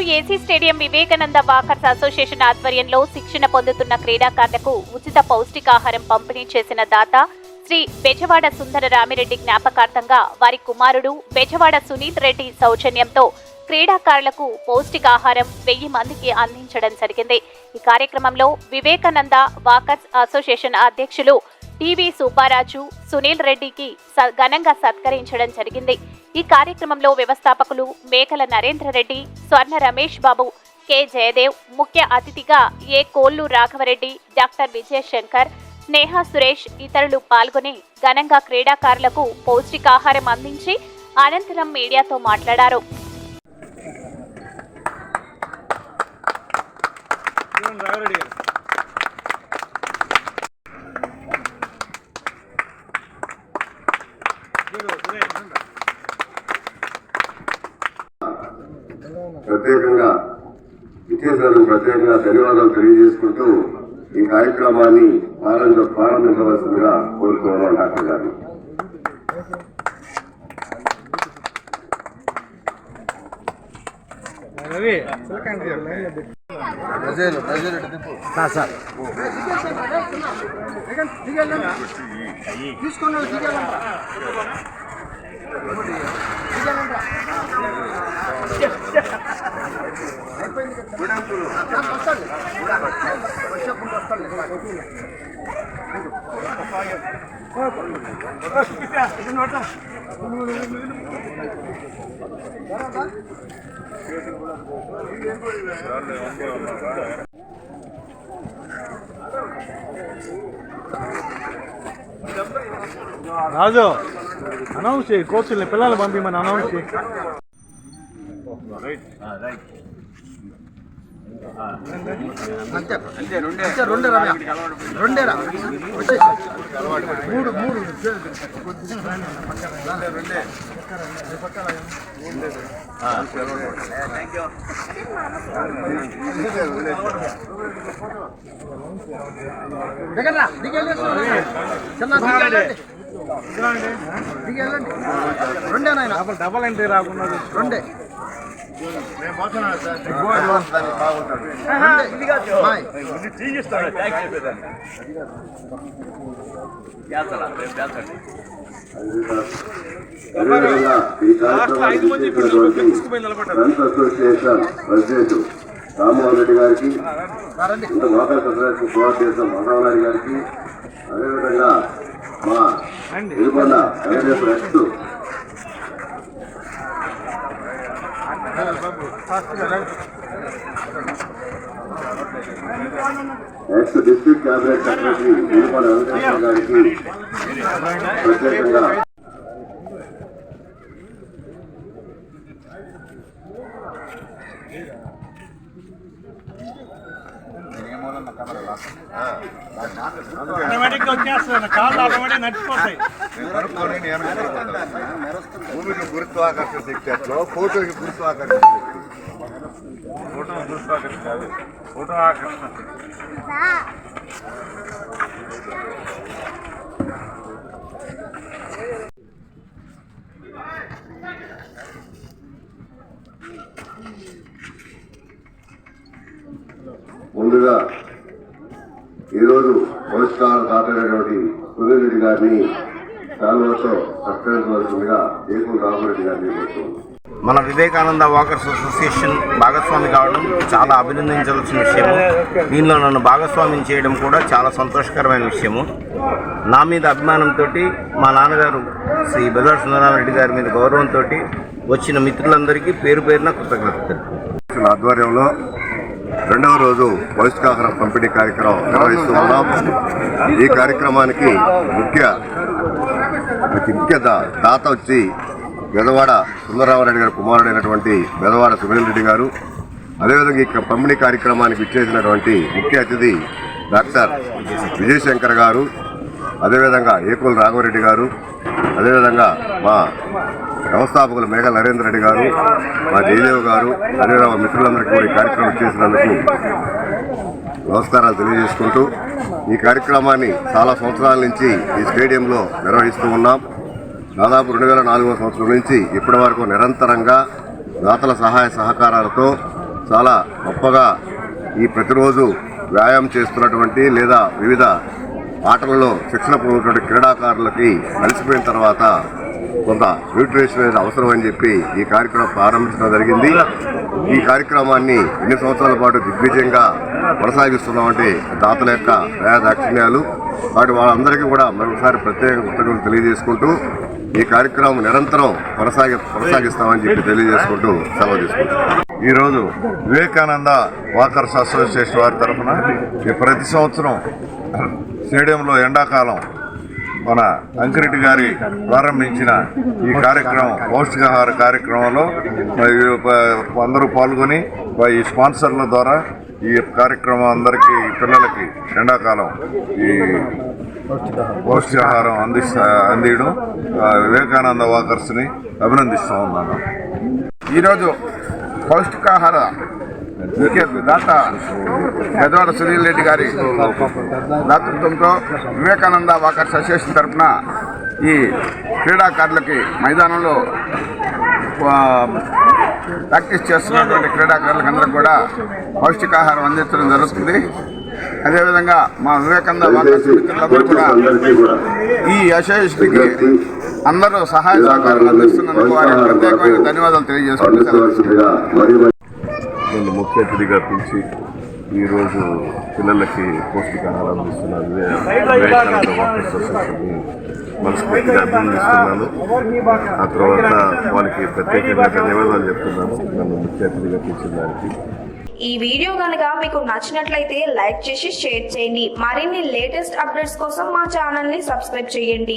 AC stadium Vivekananda walkers association ఆధ్వర్యంలో శిక్షణ పొందుతున్న క్రీడాకారులకు ఉచిత పౌష్టికాహారం పంపిణీ చేసిన దాత శ్రీ బెజవాడ సుందర రామిరెడ్డి జ్ఞాపకార్థంగా వారి కుమారుడు బెజవాడ సునీత్ రెడ్డి సౌజన్యంతో క్రీడాకారులకు పౌష్టికాహారం వెయ్యి మందికి అందించడం జరిగింది. ఈ కార్యక్రమంలో వివేకానంద వాకర్స్ అసోసియేషన్ అధ్యక్షులు టివి సుబ్బారాజు సునీల్ రెడ్డికి స- ఘనంగా సత్కరించడం జరిగింది. ఈ కార్యక్రమంలో వ్యవస్థాపకులు మేకల నరేంద్ర రెడ్డి స్వర్ణ రమేష్ బాబు కె జయదేవ్ ముఖ్య అతిథిగా ఏ కోల్లు రాఘవరెడ్డి డాక్టర్ విజయశంకర్ స్నేహ సురేష్ ఇతరులు పాల్గొని ఘనంగా క్రీడాకారులకు పౌష్టికాహారం అందించి అనంతరం మీడియాతో మాట్లాడారు. రాఘరెడ్డి గారు? ప్రత్యేకంగా ఇచ్చేసినందుకు ప్రత్యేకంగా ధన్యవాదాలు తెలియజేసుకుంటూ ఈ కార్యక్రమాన్ని ప్రారంభ ప్రారంభించవలసిందిగా కోరుతున్నాను డాక్టర్ గారు. Ravi Raju. గారు లైన్లో పెట్టు. రాజు అనౌన్స్ చేయి కోచ్ని పిల్లలు పంపిమని అనౌన్స్ చేయి మూడు మూడు రెండే నాయన డబల్ డబల్ ఎంట్రీ రాకుండా రెండే. అసోసియేషన్ ప్రెసిడెంట్ రామ్మోహన్ రెడ్డి గారికి మహానాయుడు గారికి. అదేవిధంగా మా Tirumala Venkateswara ex ex district cabinet secretary Tirumala Venkateswara గారికి ప్రత్యేకంగా Yeah. గా వచ్చేస్తుంది. కాళ్ళు ఆటోమేటిక్ నడిచిపోతాయి. భూమికి గురుత్వాకర్షణ శక్తి అట్లా ఫోటోకి గురుత్వాకర్షణ శక్తి. ఫోటో గురుత్వాకర్షణ కాదు. ఫోటో ఆకర్షణ ముందుగా ఈరోజు పురస్కారం దాటైనటువంటి సునీల్ రెడ్డి గారిని శాలువతో సత్కరించవలసిందిగా ఏకూరు రామరెడ్డి గారిని మన వివేకానంద వాకర్స్ అసోసియేషన్ భాగస్వామి కావడం చాలా అభినందించవలసిన విషయము. దీనిలో నన్ను భాగస్వామ్యం చేయడం కూడా చాలా సంతోషకరమైన విషయము. నా మీద అభిమానంతో మా నాన్నగారు శ్రీ బెదర్ సుందరారెడ్డి గారి మీద గౌరవంతో వచ్చిన మిత్రులందరికీ పేరు పేరున కృతజ్ఞతలు ఆధ్వర్యంలో రెండవ రోజు పౌష్టికాహార పంపిణీ కార్యక్రమం నిర్వహిస్తూ ఉన్నాం. ఈ కార్యక్రమానికి ముఖ్య ముఖ్య దాత వచ్చి బెదవాడ సుందరరామరెడ్డి గారి కుమారుడైనటువంటి బెదవాడ సునీల్ రెడ్డి గారు. అదేవిధంగా ఈ పంపిణీ కార్యక్రమానికి ఇచ్చేసినటువంటి ముఖ్య అతిథి డాక్టర్ విజయశంకర్ గారు. అదేవిధంగా ఏకుల రాఘవరెడ్డి గారు అదేవిధంగా మా వ్యవస్థాపకులు మేఘ నరేంద్ర రెడ్డి గారు మా జయదేవ్ గారు అదేవిధంగా మిత్రులందరికీ కూడా ఈ కార్యక్రమం చేసినందుకు నమస్కారాలు తెలియజేసుకుంటూ ఈ కార్యక్రమాన్ని చాలా సంవత్సరాల నుంచి ఈ స్టేడియంలో నిర్వహిస్తూ ఉన్నాం. దాదాపు రెండు వేల నాలుగవ సంవత్సరం నుంచి ఇప్పటి వరకు నిరంతరంగా దాతల సహాయ సహకారాలతో చాలా గొప్పగా ఈ ప్రతిరోజు వ్యాయామం చేస్తున్నటువంటి లేదా వివిధ ఆటలలో శిక్షణ పొందుతున్న క్రీడాకారులకి కలిసిపోయిన తర్వాత కొంత న్యూట్రిషన్ అనేది అవసరం అని చెప్పి ఈ కార్యక్రమం ప్రారంభించడం జరిగింది. ఈ కార్యక్రమాన్ని ఎన్ని సంవత్సరాల పాటు దిగ్విజయంగా కొనసాగిస్తున్నామంటే దాతల యొక్క దాక్షిణ్యాలు వాటి వాళ్ళందరికీ కూడా మరొకసారి ప్రత్యేక కృతజ్ఞతలు తెలియజేసుకుంటూ ఈ కార్యక్రమం నిరంతరం కొనసాగి కొనసాగిస్తామని చెప్పి తెలియజేసుకుంటూ సెలవు తీసుకుంటాం ఈరోజు వివేకానంద వాకర్స్ అసోసియేషన్ వారి తరఫున ఈ ప్రతి సంవత్సరం స్టేడియంలో ఎండాకాలం మన అంకిరెడ్డి గారి ప్రారంభించిన ఈ కార్యక్రమం పౌష్టికాహార కార్యక్రమంలో అందరూ పాల్గొని ఈ స్పాన్సర్ల ద్వారా ఈ కార్యక్రమం అందరికీ పిల్లలకి ఎండాకాలం ఈ పౌష్టికాహారం అందిస్తా అందియడం వివేకానంద వాకర్స్ని అభినందిస్తూ ఉన్నాను. ఈరోజు పౌష్టికాహార దాత పెదవాడ సునీల్ రెడ్డి గారి దాతృత్వంతో వివేకానంద వాకర్స్ అసోసియేషన్ తరఫున ఈ క్రీడాకారులకి మైదానంలో ప్రాక్టీస్ చేస్తున్నటువంటి క్రీడాకారులకు అందరికి కూడా పౌష్టికాహారం అందించడం జరుగుతుంది. అదేవిధంగా మా వివేకానంద వాకర్స్ మిత్రులందరూ కూడా ఈ అసోసియేషన్కి అందరూ సహాయ సహకారాలు అందిస్తున్నందుకు వారికి ప్రత్యేకమైన ధన్యవాదాలు తెలియజేసుకుంటూ సెలవు నన్ను ముఖ్య అతిథిగా పిలిచి ఈరోజు పిల్లలకి పౌష్టికాహారం అందిస్తున్న వివేకానంద వాకర్స్ అసోసియేషన్ని మనస్ఫూర్తిగా అభినందిస్తున్నాను. ఆ తర్వాత వాళ్ళకి ప్రత్యేకంగా ధన్యవాదాలు చెప్తున్నాను. నన్ను ముఖ్య అతిథిగా పిలిచిన దానికి ఈ వీడియో కనుక మీకు నచ్చినట్లయితే లైక్ చేసి షేర్ చేయండి. మరిన్ని లేటెస్ట్ అప్డేట్స్ కోసం మా ఛానల్ని సబ్స్క్రైబ్ చేయండి.